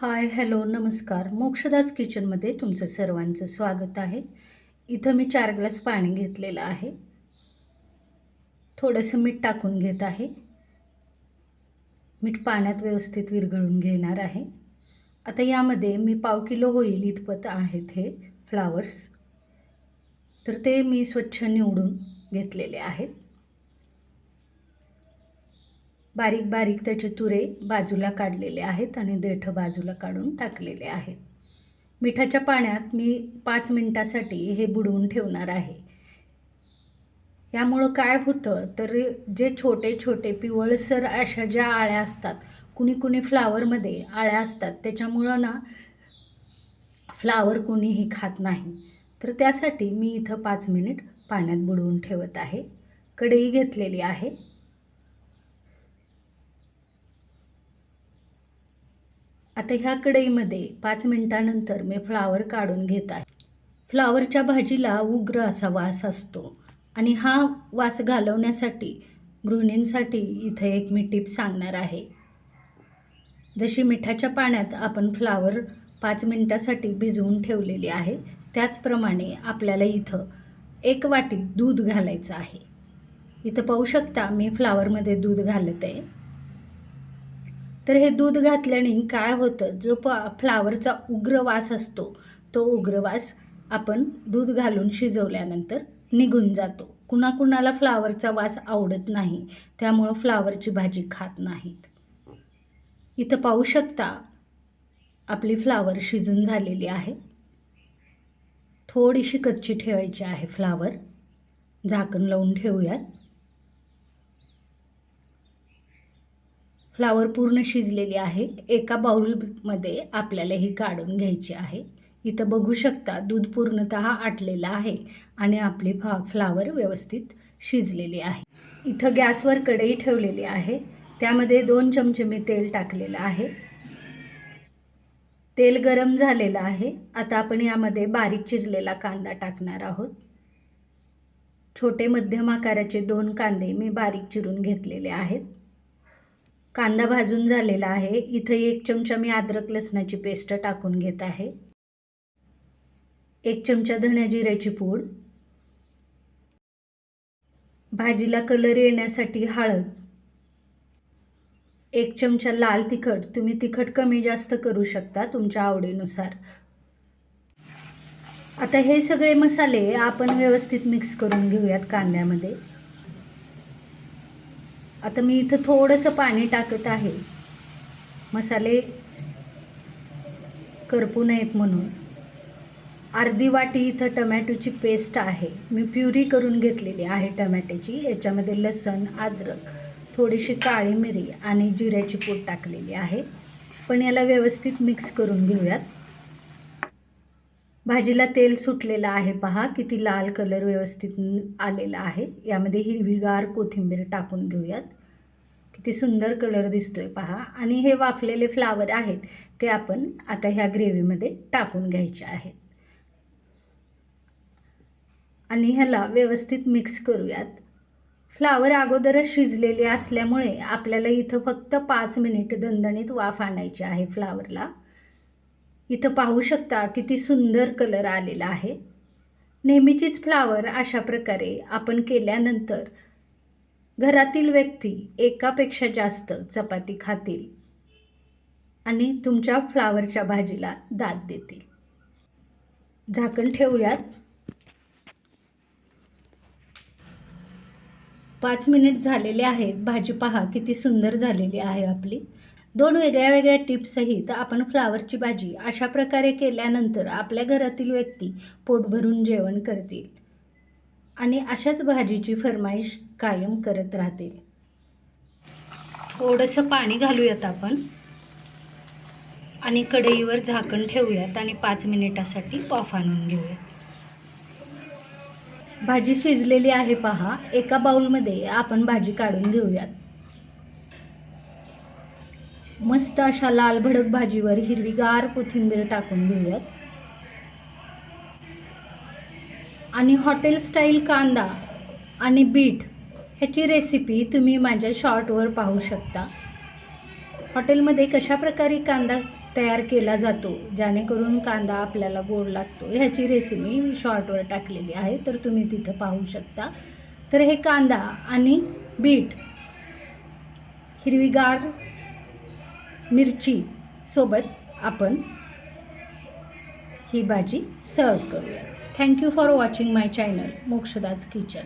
Hi hello नमस्कार. मोक्षदास किचनमध्ये तुमचं सर्वांचं स्वागत आहे. इथं मी चार ग्लास पाणी घेतलेलं आहे. थोडंसं मीठ टाकून घेत आहे. मीठ पाण्यात व्यवस्थित विरघळून घेणार आहे. आता यामध्ये मी पाव किलो होईल इतपत आहेत हे फ्लावर्स. तर ते मी स्वच्छ निवडून घेतलेले आहेत. बारीक बारीक त्याचे तुरे बाजूला काढलेले आहेत आणि देठ बाजूला काढून टाकलेले आहेत. मिठाच्या पाण्यात मी पाच मिनटासाठी हे बुडवून ठेवणार आहे. यामुळं काय होतं तर जे छोटे छोटे पिवळसर अशा ज्या आळ्या असतात कुणी कुणी फ्लावरमध्ये आळ्या असतात त्याच्यामुळं ना फ्लावर कुणीही खात नाही. तर त्यासाठी मी इथं पाच मिनिट पाण्यात बुडवून ठेवत आहे. कढई घेतलेली आहे. आता ह्या कढईमध्ये पाच मिनटानंतर मी फ्लावर काढून घेत आहे. फ्लावरच्या भाजीला उग्र असा वास असतो आणि हा वास घालवण्यासाठी गृहिणींसाठी इथं एक मी टिप सांगणार आहे. जशी मिठाच्या पाण्यात आपण फ्लावर पाच मिनटासाठी भिजवून ठेवलेली आहे त्याचप्रमाणे आपल्याला इथं एक वाटी दूध घालायचं आहे. इथं पाहू शकता मी फ्लावरमध्ये दूध घालत. आहे तर हे दूध घातल्याने काय होतं? जो प फ्लावरचा उग्र वास असतो तो उग्र वास आपण दूध घालून शिजवल्यानंतर निघून जातो. कुणाकुणाला फ्लावरचा वास आवडत नाही त्यामुळं फ्लावरची भाजी खात नाहीत. इथं पाहू शकता आपली फ्लावर शिजून झालेली आहे. थोडीशी कच्ची ठेवायची आहे फ्लावर. झाकण लावून ठेवूयात. फ्लावर पूर्ण शिजलेली आहे. एका बाउलमध्ये आपल्याला ही काढून घ्यायची आहे. इथं बघू शकता दूध पूर्णतः आटलेलं आहे आणि आपली फा फ्लावर व्यवस्थित शिजलेली आहे. इथं गॅसवर कढई ठेवलेली आहे. त्यामध्ये दोन चमचे मी तेल टाकलेलं आहे. तेल गरम झालेलं आहे. आता आपण यामध्ये बारीक चिरलेला कांदा टाकणार आहोत. छोटे मध्यम आकाराचे दोन कांदे मी बारीक चिरून घेतलेले आहेत. कांदा भाजून झालेला आहे. इथं एक चमचा मी अद्रक लसणाची पेस्ट टाकून घेत आहे. एक चमचा धण्या जिऱ्याची पूड. भाजीला कलर येण्यासाठी हळद. एक चमचा लाल तिखट. तुम्ही तिखट कमी जास्त करू शकता तुमच्या आवडीनुसार. आता हे सगळे मसाले आपण व्यवस्थित मिक्स करून घेऊयात कांद्यामध्ये. आता मी इथं थोडंसं पाणी टाकत आहे. मसाले करपू नयेत म्हणून. अर्धी वाटी इथं टमॅटोची पेस्ट आहे. मी प्युरी करून घेतलेली आहे टमॅटोची. याच्यामध्ये लसण अद्रक थोडीशी काळी मिरी आणि जिऱ्याची पूड टाकलेली आहे. पण याला व्यवस्थित मिक्स करून घेऊयात. भाजीला तेल सुटलेलं आहे पहा किती लाल कलर व्यवस्थित आलेला आहे. यामध्ये हिरवीगार कोथिंबीर टाकून घेऊयात. किती सुंदर कलर दिसतोय पहा. आणि हे वाफलेले फ्लावर आहेत ते आपण आता ह्या ग्रेव्हीमध्ये टाकून घ्यायचे आहेत. आणि ह्याला व्यवस्थित मिक्स करूयात. फ्लावर अगोदरच शिजलेले असल्यामुळे आपल्याला इथं फक्त पाच मिनिट दणदणीत वाफ आणायची आहे फ्लावरला इथं पाहू शकता किती सुंदर कलर आलेला आहे. नेहमीचीच फ्लावर अशा प्रकारे आपण केल्यानंतर घरातील व्यक्ती एकापेक्षा जास्त चपाती खातील आणि तुमच्या फ्लावरच्या भाजीला दाद देतील. झाकण ठेवूयात. पाच मिनिट झालेले आहेत. भाजी पहा किती सुंदर झालेली आहे आपली. दोन वेगळ्या वेगळ्या टिप्ससहित आपण फ्लावरची भाजी अशा प्रकारे केल्यानंतर आपल्या घरातील व्यक्ती पोट भरून जेवण करतील आणि अशाच भाजीची फरमाईश कायम करत राहतील. थोडंसं पाणी घालूयात आपण आणि कढईवर झाकण ठेवूयात आणि पाच मिनिटासाठी पॉफ आणून घेऊयात. भाजी शिजलेली आहे पहा एका बाऊलमध्ये आपण भाजी काढून घेऊयात. मस्त अशा लाल भडक भाजीवर हिरवीगार कोथिंबीर टाकून घेऊयात. आणि हॉटेल स्टाईल कांदा आणि बीट ह्याची रेसिपी तुम्ही माझ्या शॉर्टवर पाहू शकता. हॉटेलमध्ये कशा प्रकारे कांदा तयार केला जातो जेणेकरून कांदा आपल्याला गोड लागतो ह्याची रेसिपी मी शॉर्टवर टाकलेली आहे तर तुम्ही तिथं पाहू शकता. तर हे कांदा आणि बीट हिरवीगार मिरची सोबत आपण ही भाजी सर्व करूया. Thank you for watching my channel Mokshada's kitchen